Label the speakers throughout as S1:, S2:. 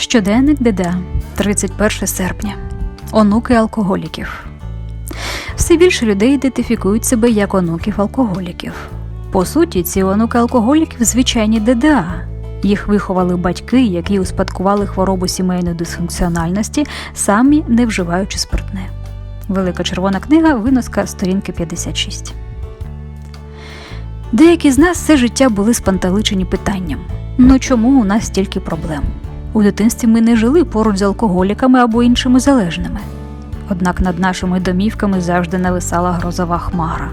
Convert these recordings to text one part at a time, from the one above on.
S1: Щоденник ДДА, 31 серпня. Онуки алкоголіків. Все більше людей ідентифікують себе як онуків алкоголіків. По суті, ці онуки алкоголіків звичайні ДДА. Їх виховали батьки, які успадкували хворобу сімейної дисфункціональності, самі не вживаючи спиртне. Велика червона книга, виноска сторінки 56. Деякі з нас все життя були спантеличені питанням: ну чому у нас стільки проблем? У дитинстві ми не жили поруч з алкоголіками або іншими залежними. Однак над нашими домівками завжди нависала грозова хмара.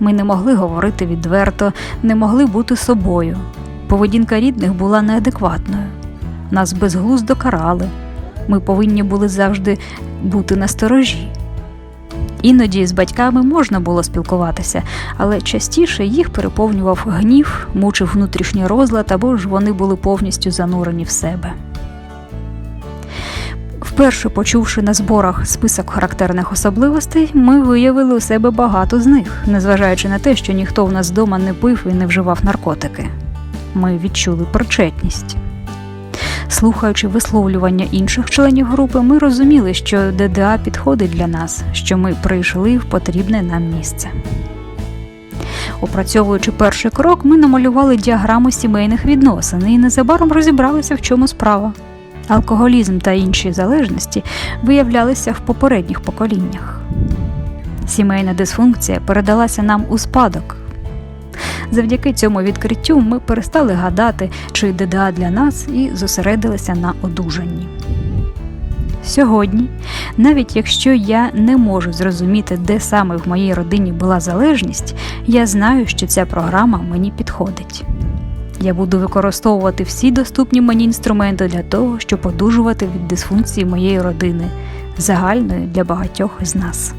S1: Ми не могли говорити відверто, не могли бути собою. Поведінка рідних була неадекватною. Нас безглуздо карали. Ми повинні були завжди бути насторожі. Іноді з батьками можна було спілкуватися, але частіше їх переповнював гнів, мучив внутрішній розлад або ж вони були повністю занурені в себе. Вперше почувши на зборах список характерних особливостей, ми виявили у себе багато з них, незважаючи на те, що ніхто в нас вдома не пив і не вживав наркотики. Ми відчули причетність. Слухаючи висловлювання інших членів групи, ми розуміли, що ДДА підходить для нас, що ми прийшли в потрібне нам місце. Опрацьовуючи перший крок, ми намалювали діаграму сімейних відносин і незабаром розібралися, в чому справа. Алкоголізм та інші залежності виявлялися в попередніх поколіннях. Сімейна дисфункція передалася нам у спадок. Завдяки цьому відкриттю ми перестали гадати, чи ДДА для нас, і зосередилися на одужанні. Сьогодні, навіть якщо я не можу зрозуміти, де саме в моїй родині була залежність, я знаю, що ця програма мені підходить. Я буду використовувати всі доступні мені інструменти для того, щоб одужувати від дисфункції моєї родини, загальної для багатьох з нас.